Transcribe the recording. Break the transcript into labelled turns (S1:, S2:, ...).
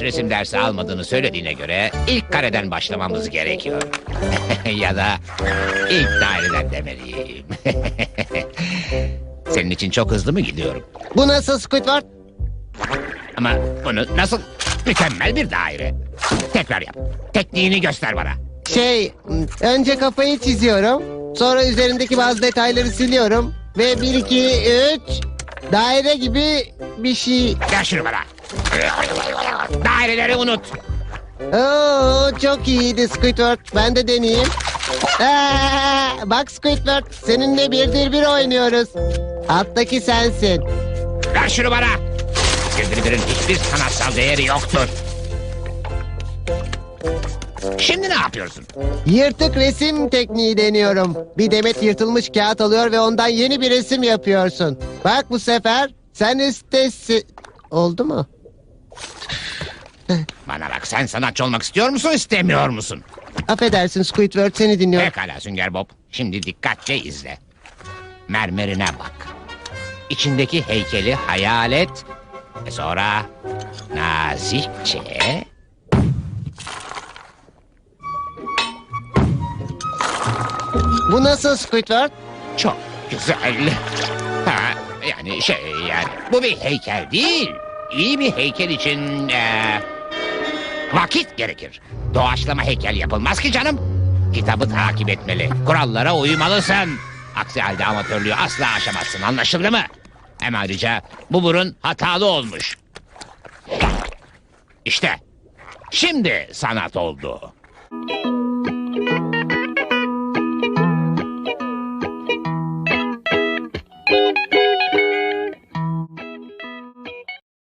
S1: resim dersi almadığını söylediğine göre ilk kareden başlamamız gerekiyor. ya da ilk daireden demeliyim. Senin için çok hızlı mı gidiyorum?
S2: Bu nasıl Squidward?
S1: Ama bunu nasıl? Mükemmel bir daire. Tekrar yap. Tekniğini göster bana.
S2: Şey, önce kafayı çiziyorum. Sonra üzerindeki bazı detayları siliyorum. Ve 1, 2, 3 daire gibi bir şey.
S1: Ver şunu bana. Daireleri unut.
S2: Oo, çok iyiydi Squidward. Ben de deneyeyim. Aa, bak Squidward, seninle birdir bir oynuyoruz. Alttaki sensin.
S1: Ver şunu bana. Birbirinin hiçbir sanatsal değeri yoktur. Şimdi ne yapıyorsun?
S2: Yırtık resim tekniği deniyorum. Bir demet yırtılmış kağıt alıyor ve ondan yeni bir resim yapıyorsun. Bak bu sefer sen üsttesin. Oldu mu?
S1: Bana bak sen sanatçı olmak istiyor musun istemiyor musun?
S2: Affedersin Squidward seni dinliyorum.
S1: Pekala Sünger Bob. Şimdi dikkatle izle. Mermerine bak. İçindeki heykeli hayal et. Ve sonra nazikçe...
S2: Bu nasıl Squidward?
S1: Çok güzel. Ha, yani şey yani bu bir heykel değil. İyi bir heykel için eee, vakit gerekir. Doğaçlama heykel yapılmaz ki canım. Kitabı takip etmeli. Kurallara uymalısın. Aksi halde amatörlüğü asla aşamazsın anlaşıldı mı? Hem ayrıca bu burun hatalı olmuş. İşte şimdi sanat oldu.